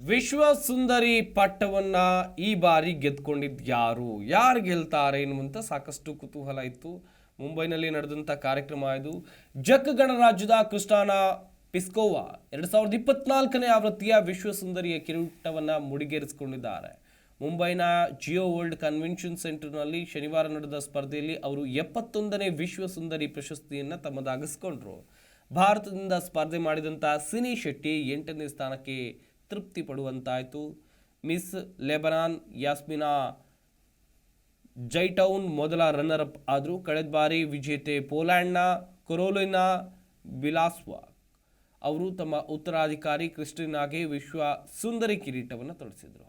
ವಿಶ್ವ ಸುಂದರಿ ಪಟ್ಟವನ್ನ ಈ ಬಾರಿ ಗೆದ್ಕೊಂಡಿದ್ದು ಯಾರು? ಯಾರು ಗೆಲ್ತಾರೆ ಎನ್ನುವಂತ ಸಾಕಷ್ಟು ಕುತೂಹಲ ಇತ್ತು. ಮುಂಬೈನಲ್ಲಿ ನಡೆದಂಥ ಕಾರ್ಯಕ್ರಮ ಇದು. ಜಕ್ ಗಣರಾಜ್ಯದ ಕೃಷ್ಣಾನಾ ಪಿಸ್ಕೋವಾ ಎರಡ್ ಸಾವಿರದ ಇಪ್ಪತ್ನಾಲ್ಕನೇ ಆವೃತ್ತಿಯ ವಿಶ್ವ ಸುಂದರಿಯ ಕಿರೀಟವನ್ನು ಮುಡಿಗೇರಿಸಿಕೊಂಡಿದ್ದಾರೆ. ಮುಂಬೈನ ಜಿಯೋ ವರ್ಲ್ಡ್ ಕನ್ವೆನ್ಷನ್ ಸೆಂಟರ್ನಲ್ಲಿ ಶನಿವಾರ ನಡೆದ ಸ್ಪರ್ಧೆಯಲ್ಲಿ ಅವರು ಎಪ್ಪತ್ತೊಂದನೇ ವಿಶ್ವ ಸುಂದರಿ ಪ್ರಶಸ್ತಿಯನ್ನ ತಮ್ಮದಾಗಿಸಿಕೊಂಡ್ರು. ಭಾರತದಿಂದ ಸ್ಪರ್ಧೆ ಮಾಡಿದಂಥ ಸಿನಿ ಶೆಟ್ಟಿ ಎಂಟನೇ ಸ್ಥಾನಕ್ಕೆ ತೃಪ್ತಿ ಪಡುವಂತಾಯಿತು ಮಿಸ್ ಲೆಬನಾನ್, ಯಾಸ್ಮಿನಾ, ಜೈಟೌನ್ ಮೊದಲ ರನ್ನರ್ ಅಪ್ ಆದರೂ ಕಳೆದ ಬಾರಿ ವಿಜೇತೆ ಪೋಲ್ಯಾಂಡ್ನ ಕೊರೋಲಿನಾ ಬಿಲಾಸ್ವಾ ಅವರು ತಮ್ಮ ಉತ್ತರಾಧಿಕಾರಿ ಕ್ರಿಸ್ಟಿನಾಗೆ ವಿಶ್ವ ಸುಂದರಿ ಕಿರೀಟವನ್ನು ತೊಡಿಸಿದರು.